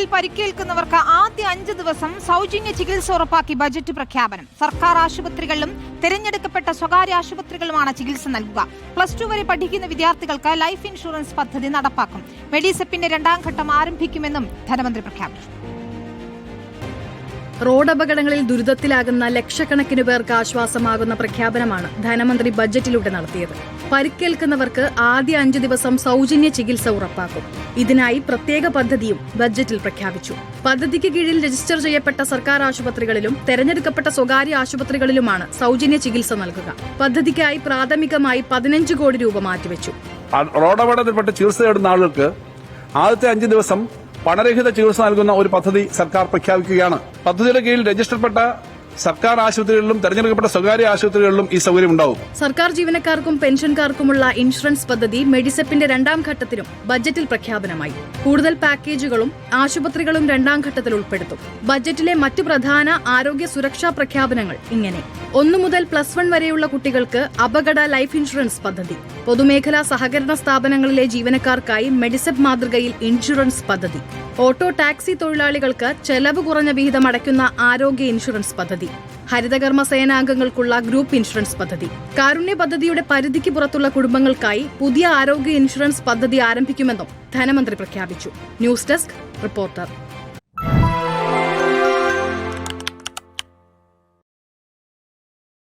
ജില്ലയിൽ പരിക്കേൽക്കുന്നവർക്ക് ആദ്യ അഞ്ച് ദിവസം സൗജന്യ ചികിത്സ ഉറപ്പാക്കി ബജറ്റ് പ്രഖ്യാപനം. സർക്കാർ ആശുപത്രികളിലും തിരഞ്ഞെടുക്കപ്പെട്ട സ്വകാര്യ ആശുപത്രികളുമാണ് ചികിത്സ നൽകുക. പ്ലസ് ടു വരെ പഠിക്കുന്ന വിദ്യാർത്ഥികൾക്ക് ലൈഫ് ഇൻഷുറൻസ് പദ്ധതി നടപ്പാക്കും. മെഡിസെപ്പിന്റെ രണ്ടാം ഘട്ടം ആരംഭിക്കുമെന്നും ധനമന്ത്രി പ്രഖ്യാപിച്ചു. റോഡ് അപകടങ്ങളിൽ ദുരിതത്തിലാകുന്ന ലക്ഷക്കണക്കിന് പേർക്ക് ആശ്വാസമാകുന്ന പ്രഖ്യാപനമാണ് ധനമന്ത്രി ബജറ്റിലൂടെ നടത്തിയത്. പരിക്കേൽക്കുന്നവർക്ക് ആദ്യ അഞ്ച് ദിവസം സൗജന്യ ചികിത്സ ഉറപ്പാക്കും. ഇതിനായി പ്രത്യേക പദ്ധതിയും ബജറ്റിൽ പ്രഖ്യാപിച്ചു. പദ്ധതിക്ക് കീഴിൽ രജിസ്റ്റർ ചെയ്യപ്പെട്ട സർക്കാർ ആശുപത്രികളിലും തെരഞ്ഞെടുക്കപ്പെട്ട സ്വകാര്യ ആശുപത്രികളിലുമാണ് സൗജന്യ ചികിത്സ നൽകുക. പദ്ധതിക്കായി പ്രാഥമികമായി പതിനഞ്ച് കോടി രൂപ മാറ്റിവെച്ചു. റോഡപകടത്തിൽപ്പെട്ട് ചികിത്സ നേടുന്ന ആളുകൾക്ക് ആദ്യത്തെ അഞ്ച് ദിവസം പണരഹിത ചികിത്സ നൽകുന്ന ഒരു പദ്ധതി സർക്കാർ പ്രഖ്യാപിക്കുകയാണ്. പദ്ധതിയുടെ കീഴിൽ രജിസ്റ്റർപ്പെട്ട സർക്കാർ ആശുപത്രികളിലും തെരഞ്ഞെടുക്കപ്പെട്ട സ്വകാര്യ ആശുപത്രികളിലും ഈ സൗകര്യം ഉണ്ടാവും. സർക്കാർ ജീവനക്കാർക്കും പെൻഷൻകാർക്കുമുള്ള ഇൻഷുറൻസ് പദ്ധതി മെഡിസെപ്പിന്റെ രണ്ടാം ഘട്ടത്തിലും ബജറ്റിൽ പ്രഖ്യാപനമായി. കൂടുതൽ പാക്കേജുകളും ആശുപത്രികളും രണ്ടാം ഘട്ടത്തിൽ ഉൾപ്പെടുത്തും. ബജറ്റിലെ മറ്റു പ്രധാന ആരോഗ്യ സുരക്ഷാ പ്രഖ്യാപനങ്ങൾ ഇങ്ങനെ. ഒന്നു മുതൽ പ്ലസ് വൺ വരെയുള്ള കുട്ടികൾക്ക് അപകട ലൈഫ് ഇൻഷുറൻസ് പദ്ധതി. പൊതുമേഖലാ സഹകരണ സ്ഥാപനങ്ങളിലെ ജീവനക്കാർക്കായി മെഡിസെപ്പ് മാതൃകയിൽ ഇൻഷുറൻസ് പദ്ധതി. ഓട്ടോ ടാക്സി തൊഴിലാളികൾക്ക് ചെലവ് കുറഞ്ഞ വിഹിതം അടയ്ക്കുന്ന ആരോഗ്യ ഇൻഷുറൻസ് പദ്ധതി. ഹരിതകർമ്മ സേനാംഗങ്ങൾക്കുള്ള ഗ്രൂപ്പ് ഇൻഷുറൻസ് പദ്ധതി. കാരുണ്യ പദ്ധതിയുടെ പരിധിക്ക് പുറത്തുള്ള കുടുംബങ്ങൾക്കായി പുതിയ ആരോഗ്യ ഇൻഷുറൻസ് പദ്ധതി ആരംഭിക്കുമെന്നും ധനമന്ത്രി പ്രഖ്യാപിച്ചു. News desk reporter.